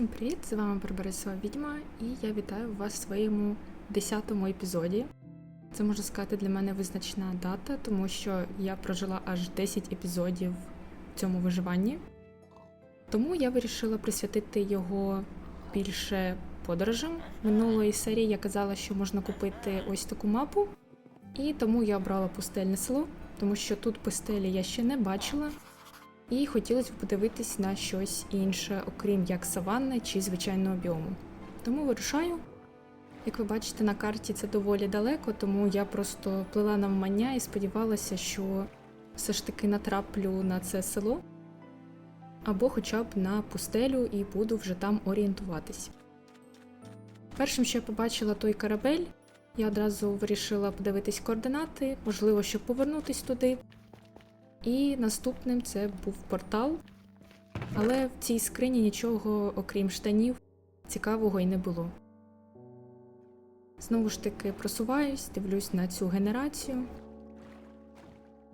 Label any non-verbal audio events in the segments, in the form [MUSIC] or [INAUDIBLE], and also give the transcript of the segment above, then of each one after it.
Всім привіт! З вами Барбарисова Відьма, і я вітаю вас в своєму 10-му епізоді. Це можна сказати для мене визначна дата, тому що я прожила аж 10 епізодів в цьому виживанні. Тому я вирішила присвятити його більше подорожам. Минулої серії я казала, що можна купити ось таку мапу, і тому я обрала пустельне село, тому що тут пустелі я ще не бачила. І хотілося б подивитись на щось інше, окрім як саванни чи звичайного біому. Тому вирушаю. Як ви бачите, на карті це доволі далеко, тому я просто плила навмання і сподівалася, що все ж таки натраплю на це село, або хоча б на пустелю і буду вже там орієнтуватись. Першим, що я побачила той корабель, я одразу вирішила подивитись координати, можливо, щоб повернутись туди. І наступним це був портал. Але в цій скрині нічого, окрім штанів, цікавого й не було. Знову ж таки просуваюсь, дивлюсь на цю генерацію.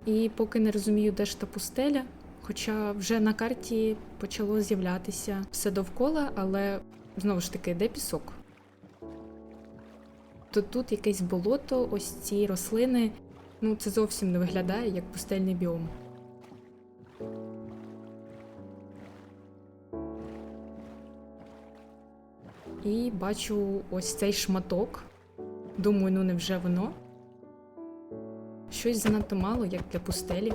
І поки не розумію, де ж та пустеля, хоча вже на карті почало з'являтися все довкола, але знову ж таки, де пісок? То тут якесь болото, ось ці рослини. Ну, це зовсім не виглядає як пустельний біом. І бачу ось цей шматок. Думаю, ну невже воно? Щось занадто мало, як для пустелі.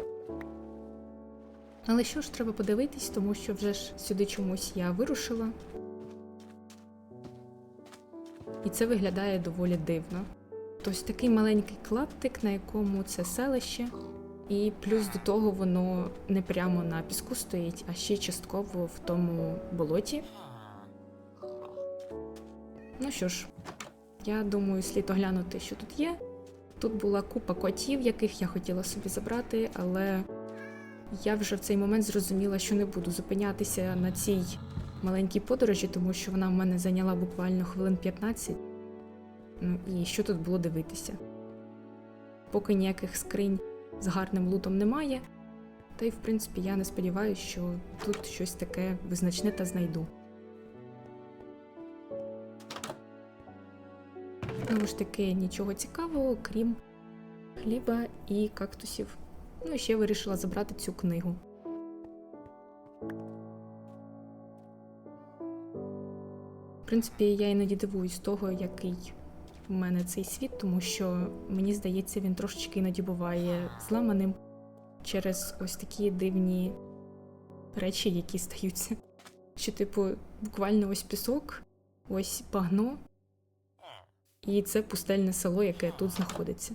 Але що ж, треба подивитись, тому що вже ж сюди чомусь я вирушила. І це виглядає доволі дивно. Ось такий маленький клаптик, на якому це селище, і плюс до того воно не прямо на піску стоїть, а ще частково в тому болоті. Ну що ж, я думаю, слід оглянути, що тут є. Тут була купа котів, яких я хотіла собі забрати, але я вже в цей момент зрозуміла, що не буду зупинятися на цій маленькій подорожі, тому що вона в мене зайняла буквально хвилин 15. Ну і що тут було дивитися? Поки ніяких скринь з гарним лутом немає, та й в принципі я не сподіваюся, що тут щось таке визначне та знайду. Знову ж таки, нічого цікавого, крім хліба і кактусів. Ну і ще вирішила забрати цю книгу. В принципі, я іноді дивуюсь того, який у мене цей світ, тому що мені здається, він трошечки іноді буває зламаним через ось такі дивні речі, які стаються. Що, типу, буквально ось пісок, ось багно, і це пустельне село, яке тут знаходиться.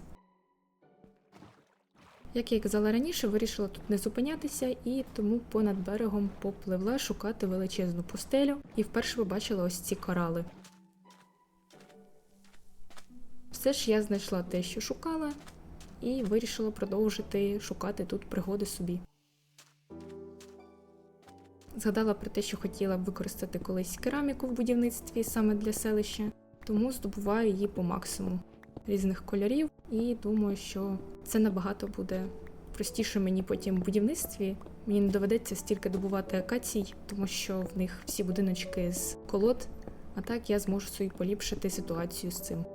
Як я казала раніше, вирішила тут не зупинятися і тому понад берегом попливла шукати величезну пустелю і вперше побачила ось ці корали. Все ж я знайшла те, що шукала, і вирішила продовжити шукати тут пригоди собі. Згадала про те, що хотіла б використати колись кераміку в будівництві саме для селища, тому здобуваю її по максимуму різних кольорів, і думаю, що це набагато буде простіше мені потім в будівництві. Мені не доведеться стільки добувати акацій, тому що в них всі будиночки з колод, а так я зможу собі поліпшити ситуацію з цим.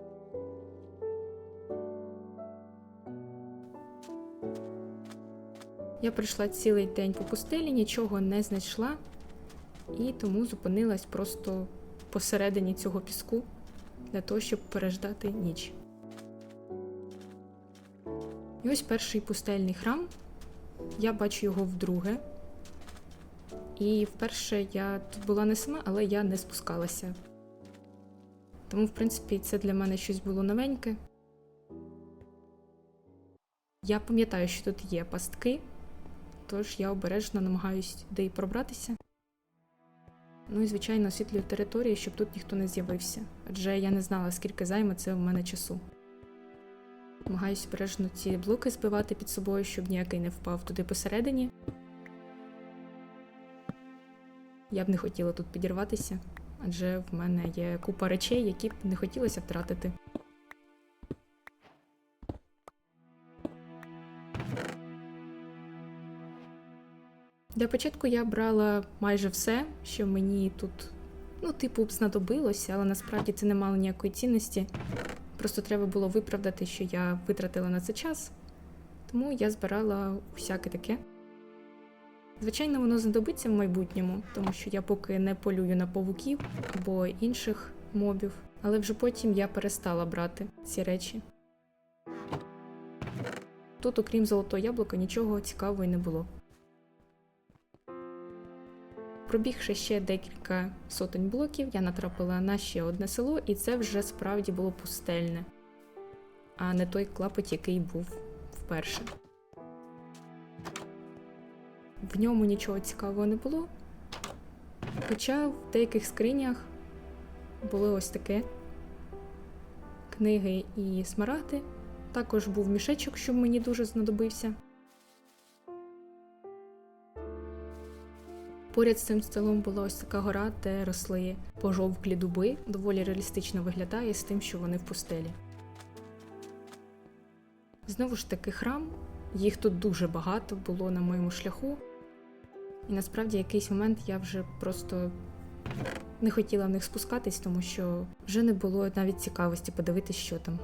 Я пройшла цілий день по пустелі, нічого не знайшла, і тому зупинилась просто посередині цього піску для того, щоб переждати ніч. І ось перший пустельний храм. Я бачу його вдруге. І вперше я тут була не сама, але я не спускалася. Тому, в принципі, це для мене щось було новеньке. Я пам'ятаю, що тут є пастки, тож я обережно намагаюсь туди пробратися. Ну і, звичайно, освітлюю територію, щоб тут ніхто не з'явився, адже я не знала, скільки займе це в мене часу. Намагаюся обережно ці блоки збивати під собою, щоб ніякий не впав туди посередині. Я б не хотіла тут підірватися, адже в мене є купа речей, які б не хотілося втратити. Для початку я брала майже все, що мені тут Ну, типу, знадобилося, але насправді це не мало ніякої цінності. Просто треба було виправдати, що я витратила на це час. Тому я збирала усяке таке. Звичайно, воно знадобиться в майбутньому, тому що я поки не полюю на павуків або інших мобів, але вже потім я перестала брати ці речі. Тут, окрім золотого яблука, нічого цікавого й не було. Пробігши ще декілька сотень блоків, я натрапила на ще одне село, і це вже справді було пустельне, а не той клапоть, який був вперше. В ньому нічого цікавого не було. Хоча в деяких скринях були ось таке книги і смарагди. Також був мішечок, що мені дуже знадобився. Поряд з цим столом була ось така гора, де росли пожовклі дуби. Доволі реалістично виглядає з тим, що вони в пустелі. Знову ж таки, храм. Їх тут дуже багато було на моєму шляху. І насправді якийсь момент я вже просто не хотіла в них спускатись, тому що вже не було навіть цікавості подивитись, що там.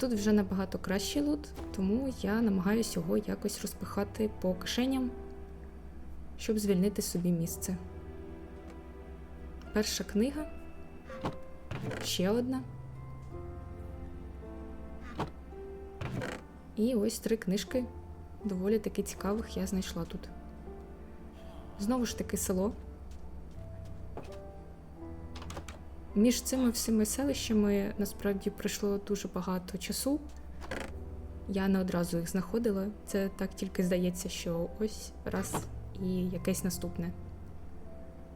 Тут вже набагато кращий лут, тому я намагаюся його якось розпихати по кишеням, щоб звільнити собі місце. Перша книга. Ще одна. І ось три книжки доволі таки цікавих я знайшла тут. Знову ж таки село. Між цими всіми селищами насправді пройшло дуже багато часу. Я не одразу їх знаходила. Це так тільки здається, що ось раз і якесь наступне.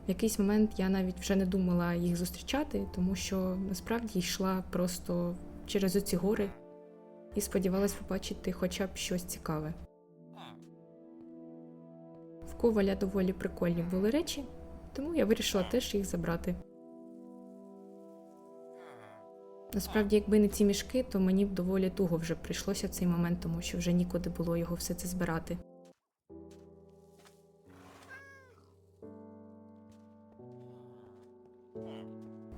В якийсь момент я навіть вже не думала їх зустрічати, тому що насправді йшла просто через оці гори і сподівалась побачити хоча б щось цікаве. В коваля доволі прикольні були речі, тому я вирішила теж їх забрати. Насправді, якби не ці мішки, то мені б доволі туго вже прийшлося в цей момент, тому що вже нікуди було його все це збирати.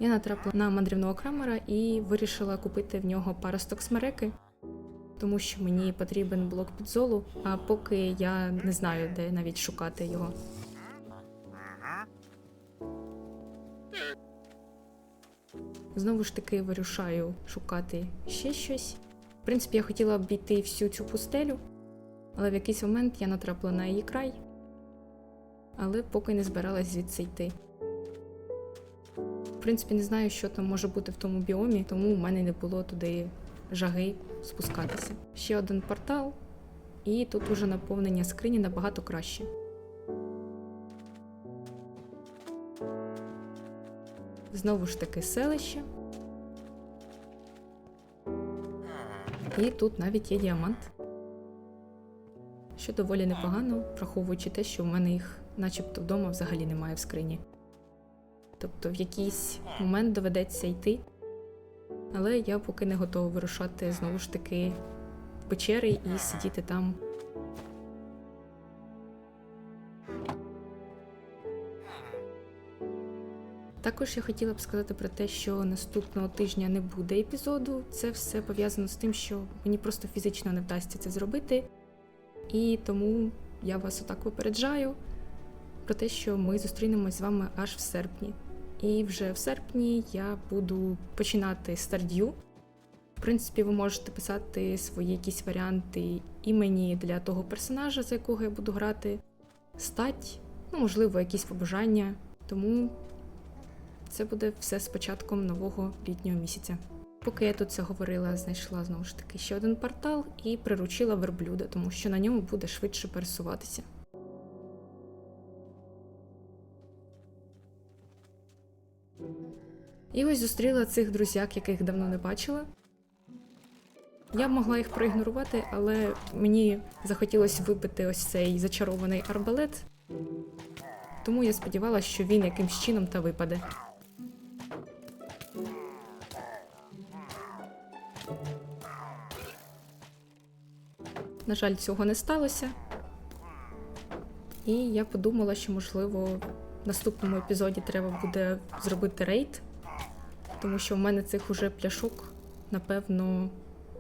Я натрапила на мандрівного крамера і вирішила купити в нього паросток смереки, тому що мені потрібен блок підзолу, а поки я не знаю, де навіть шукати його. Знову ж таки вирушаю шукати ще щось. В принципі, я хотіла обійти всю цю пустелю, але в якийсь момент я натрапила на її край, але поки не збиралась звідси йти. В принципі, не знаю, що там може бути в тому біомі, тому у мене не було туди жаги спускатися. Ще один портал, і тут уже наповнення скрині набагато краще. Знову ж таки селище. І тут навіть є діамант. Що доволі непогано, враховуючи те, що в мене їх начебто вдома взагалі немає в скрині. Тобто в якийсь момент доведеться йти. Але я поки не готова вирушати знову ж таки в печери і сидіти там. Також я хотіла б сказати про те, що наступного тижня не буде епізоду. Це все пов'язано з тим, що мені просто фізично не вдасться це зробити. І тому я вас отак попереджаю про те, що ми зустрінемось з вами аж в серпні. І вже в серпні я буду починати стардю. В принципі, ви можете писати свої якісь варіанти імені для того персонажа, за якого я буду грати, стать, ну, можливо, якісь побажання. Тому це буде все з початком нового літнього місяця. Поки я тут це говорила, знайшла знову ж таки ще один портал і приручила верблюда, тому що на ньому буде швидше пересуватися. І ось зустріла цих друзяк, яких давно не бачила. Я б могла їх проігнорувати, але мені захотілося вибити ось цей зачарований арбалет, тому я сподівалася, що він якимсь чином та випаде. На жаль, цього не сталося. І я подумала, що можливо в наступному епізоді треба буде зробити рейд, тому що в мене цих уже пляшок, напевно,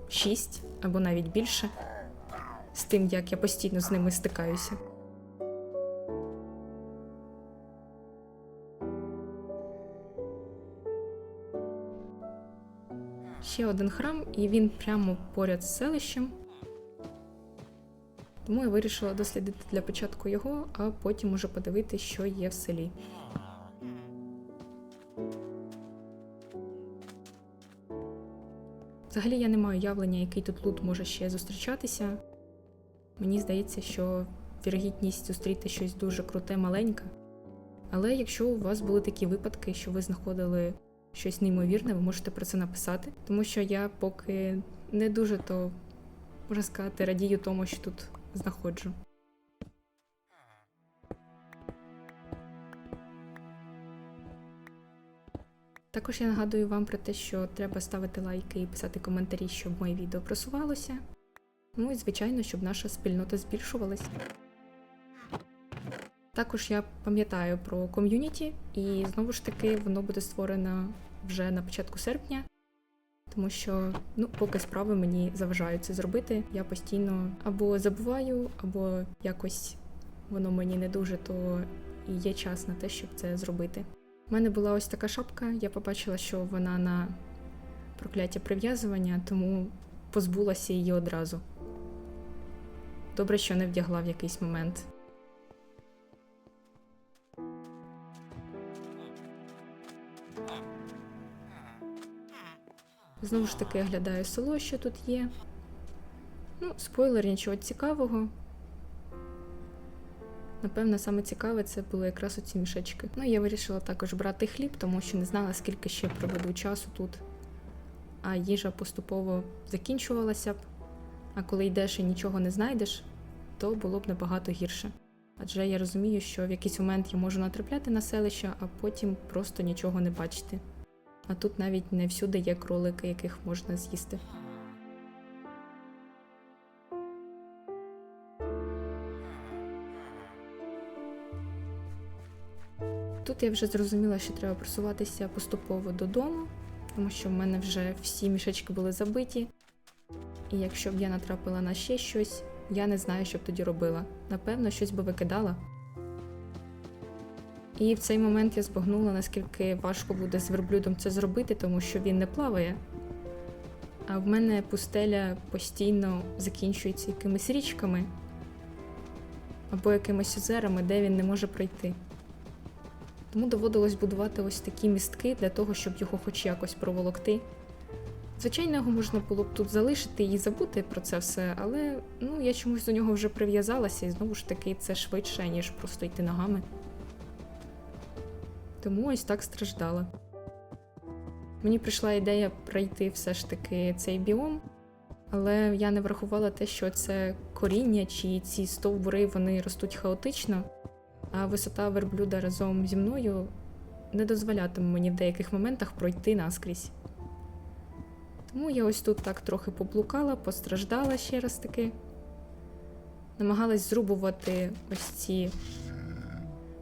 6 або навіть більше, з тим, як я постійно з ними стикаюся. Ще один храм, і він прямо поряд з селищем. Тому я вирішила дослідити для початку його, а потім уже подивитися, що є в селі. Взагалі я не маю уявлення, який тут лут може ще зустрічатися. Мені здається, що вірогідність зустріти щось дуже круте, маленька. Але якщо у вас були такі випадки, що ви знаходили щось неймовірне, ви можете про це написати. Тому що я поки не дуже то можна сказати, радію тому, що тут знаходжу. Також я нагадую вам про те, що треба ставити лайки і писати коментарі, щоб моє відео просувалося. Ну і звичайно, щоб наша спільнота збільшувалась. Також я пам'ятаю про ком'юніті, і знову ж таки воно буде створено вже на початку серпня, тому що ну, поки справи мені заважають це зробити, я постійно або забуваю, або якось воно мені не дуже, то і є час на те, щоб це зробити. У мене була ось така шапка, я побачила, що вона на прокляття прив'язування, тому позбулася її одразу. Добре, що не вдягла в якийсь момент. Знову ж таки, оглядаю село, що тут є. Ну, спойлер, нічого цікавого. Напевно, саме цікаве це були якраз оці мішечки. Ну, я вирішила також брати хліб, тому що не знала, скільки ще проведу часу тут. А їжа поступово закінчувалася б. А коли йдеш і нічого не знайдеш, то було б набагато гірше. Адже я розумію, що в якийсь момент я можу натрапляти на селище, а потім просто нічого не бачити. А тут навіть не всюди є кролики, яких можна з'їсти. Тут я вже зрозуміла, що треба просуватися поступово додому, тому що в мене вже всі мішечки були забиті. І якщо б я натрапила на ще щось, я не знаю, що б тоді робила. Напевно, щось би викидала. І в цей момент я збагнула, наскільки важко буде з верблюдом це зробити, тому що він не плаває. А в мене пустеля постійно закінчується якимись річками або якимись озерами, де він не може пройти. Тому доводилось будувати ось такі містки для того, щоб його хоч якось проволокти. Звичайно, його можна було б тут залишити і забути про це все, але ну, я чомусь до нього вже прив'язалася, і знову ж таки це швидше, ніж просто йти ногами. Тому ось так страждала. Мені прийшла ідея пройти все ж таки цей біом, але я не врахувала те, що це коріння чи ці стовбури вони ростуть хаотично, а висота верблюда разом зі мною не дозволятиме мені в деяких моментах пройти наскрізь. Тому я ось тут так трохи поблукала, постраждала ще раз таки, намагалась зрубувати ось ці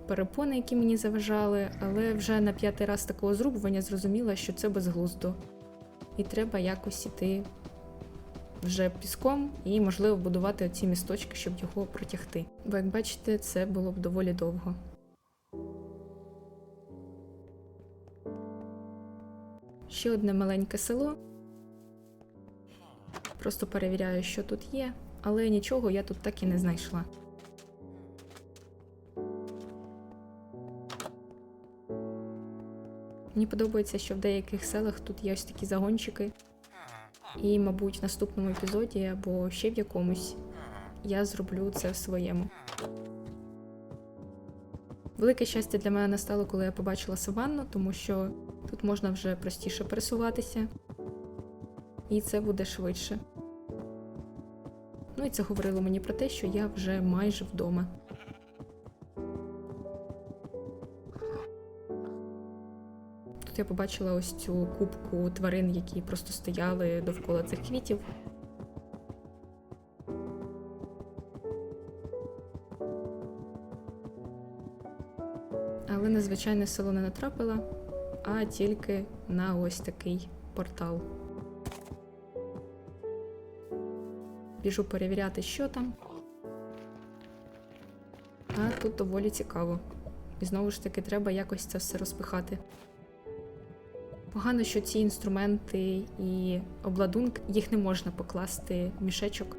перепони, які мені заважали, але вже на п'ятий раз такого зрубування зрозуміла, що це безглуздо. І треба якось іти вже піском і, можливо, будувати оці місточки, щоб його протягти. Бо, як бачите, це було б доволі довго. Ще одне маленьке село. Просто перевіряю, що тут є, але нічого я тут так і не знайшла. Мені подобається, що в деяких селах тут є ось такі загончики. І, мабуть, в наступному епізоді або ще в якомусь я зроблю це в своєму. Велике щастя для мене настало, коли я побачила саванну, тому що тут можна вже простіше пересуватися, і це буде швидше. Ну і це говорило мені про те, що я вже майже вдома. Тут я побачила ось цю кубку тварин, які просто стояли довкола цих квітів. Але на звичайне село не натрапила, а тільки на ось такий портал. Біжу перевіряти, що там. А тут доволі цікаво. І знову ж таки, треба якось це все розпихати. Погано, що ці інструменти і обладунки їх не можна покласти в мішечок.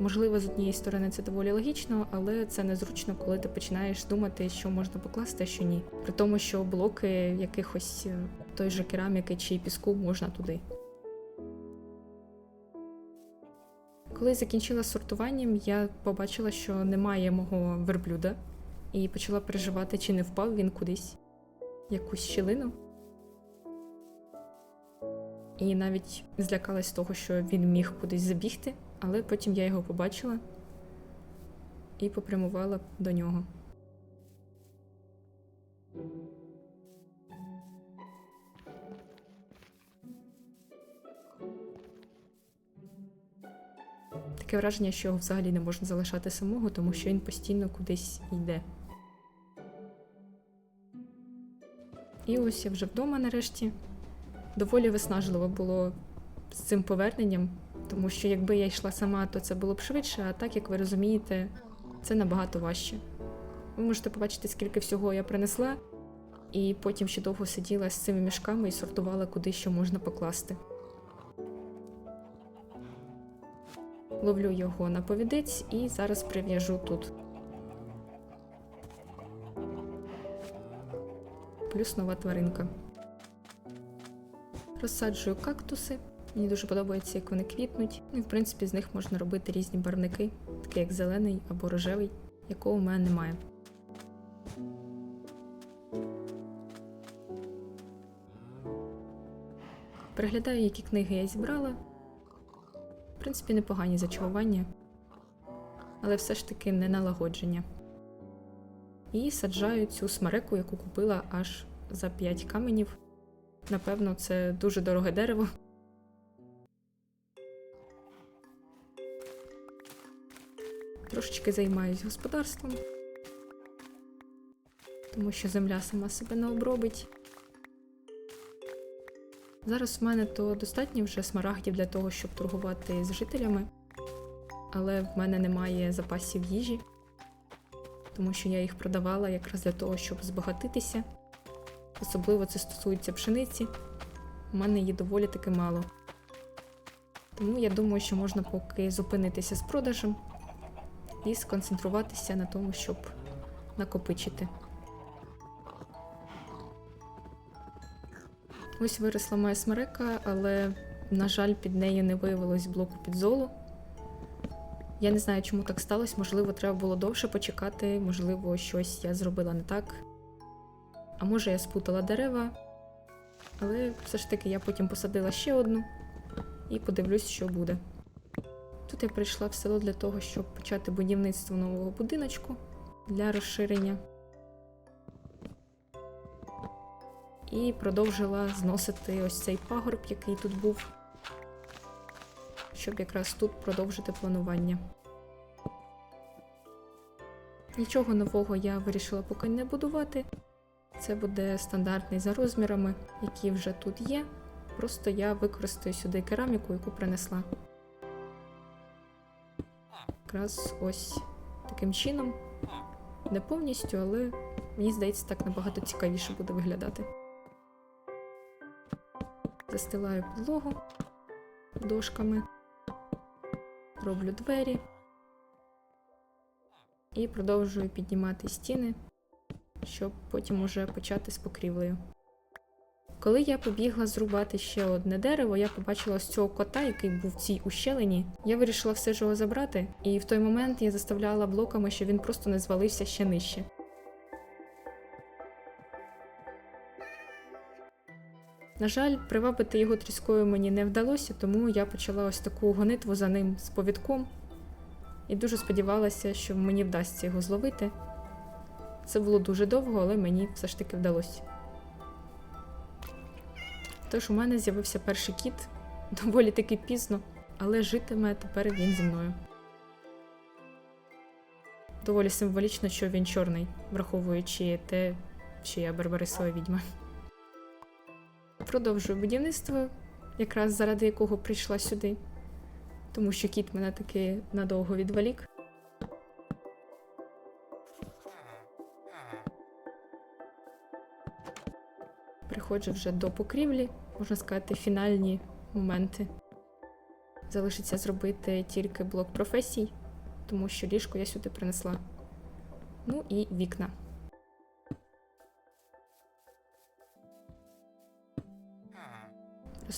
Можливо, з однієї сторони це доволі логічно, але це незручно, коли ти починаєш думати, що можна покласти, а що ні. При тому, що блоки якихось е, той же кераміки чи піску можна туди. Коли закінчила сортуванням, я побачила, що немає мого верблюда, і почала переживати, чи не впав він кудись якусь щілину. І навіть злякалась того, що він міг кудись забігти, але потім я його побачила і попрямувала до нього. Таке враження, що його взагалі не можна залишати самого, тому що він постійно кудись йде. І ось я вже вдома нарешті. Доволі виснажливо було з цим поверненням, тому що якби я йшла сама, то це було б швидше, а так, як ви розумієте, це набагато важче. Ви можете побачити, скільки всього я принесла, і потім ще довго сиділа з цими мішками і сортувала, куди що можна покласти. Ловлю його на повідець і зараз прив'яжу тут. Плюс нова тваринка. Розсаджую кактуси. Мені дуже подобається, як вони квітнуть. Ну і в принципі з них можна робити різні барвники, такі як зелений або рожевий, якого в мене немає. Переглядаю, які книги я зібрала. В принципі, непогані зачарування, але все ж таки не налагодження. І саджаю цю смереку, яку купила аж за 5 каменів. Напевно, це дуже дороге дерево. Трошечки займаюсь господарством, тому що земля сама себе не обробить. Зараз в мене то достатньо вже смарагдів для того, щоб торгувати з жителями, але в мене немає запасів їжі, тому що я їх продавала якраз для того, щоб збагатитися. Особливо це стосується пшениці. У мене її доволі таки мало. Тому я думаю, що можна поки зупинитися з продажем і сконцентруватися на тому, щоб накопичити. Ось виросла моя смерека, але, на жаль, під нею не виявилось блоку підзолу. Я не знаю, чому так сталося. Можливо, треба було довше почекати, можливо, щось я зробила не так. А може, я спутала дерева, але все ж таки я потім посадила ще одну і подивлюсь, що буде. Тут я прийшла в село для того, щоб почати будівництво нового будиночку для розширення. І продовжила зносити ось цей пагорб, який тут був, щоб якраз тут продовжити планування. Нічого нового я вирішила поки не будувати. Це буде стандартний за розмірами, які вже тут є. Просто я використаю сюди кераміку, яку принесла. Якраз ось таким чином. Не повністю, але мені здається, так набагато цікавіше буде виглядати. Застилаю підлогу дошками, роблю двері і продовжую піднімати стіни, щоб потім уже почати з покрівлею. Коли я побігла зрубати ще одне дерево, я побачила ось цього кота, який був в цій ущелині. Я вирішила все ж його забрати, і в той момент я заставляла блоками, щоб він просто не звалився ще нижче. На жаль, привабити його тріскою мені не вдалося, тому я почала ось таку гонитву за ним з повідком і дуже сподівалася, що мені вдасться його зловити. Це було дуже довго, але мені все ж таки вдалося. Тож у мене з'явився перший кіт [LAUGHS] доволі таки пізно, але житиме тепер він зі мною. Доволі символічно, що він чорний, враховуючи те, що я барбарисова відьма. Продовжую будівництво, якраз заради якого прийшла сюди, тому що кіт мене таки надовго відволік. Приходжу вже до покрівлі, можна сказати, фінальні моменти. Залишиться зробити тільки блок професій, тому що ліжко я сюди принесла. Ну і вікна.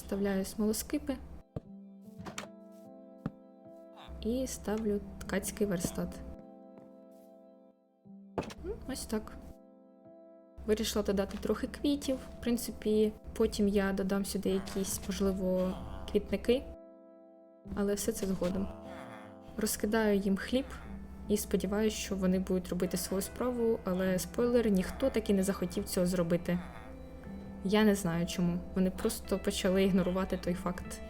Розставляю смолоскипи і ставлю ткацький верстат. Ну, Ось так. Вирішила додати трохи квітів. В принципі, потім я додам сюди якісь, можливо, квітники, але все це згодом. Розкидаю їм хліб і сподіваюся, що вони будуть робити свою справу, але спойлер, ніхто таки не захотів цього зробити. Я не знаю чому. Вони просто почали ігнорувати той факт.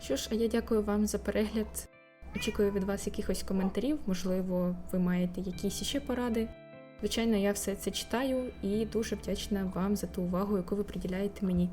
Що ж, а я дякую вам за перегляд. Очікую від вас якихось коментарів, можливо, ви маєте якісь іще поради. Звичайно, я все це читаю і дуже вдячна вам за ту увагу, яку ви приділяєте мені.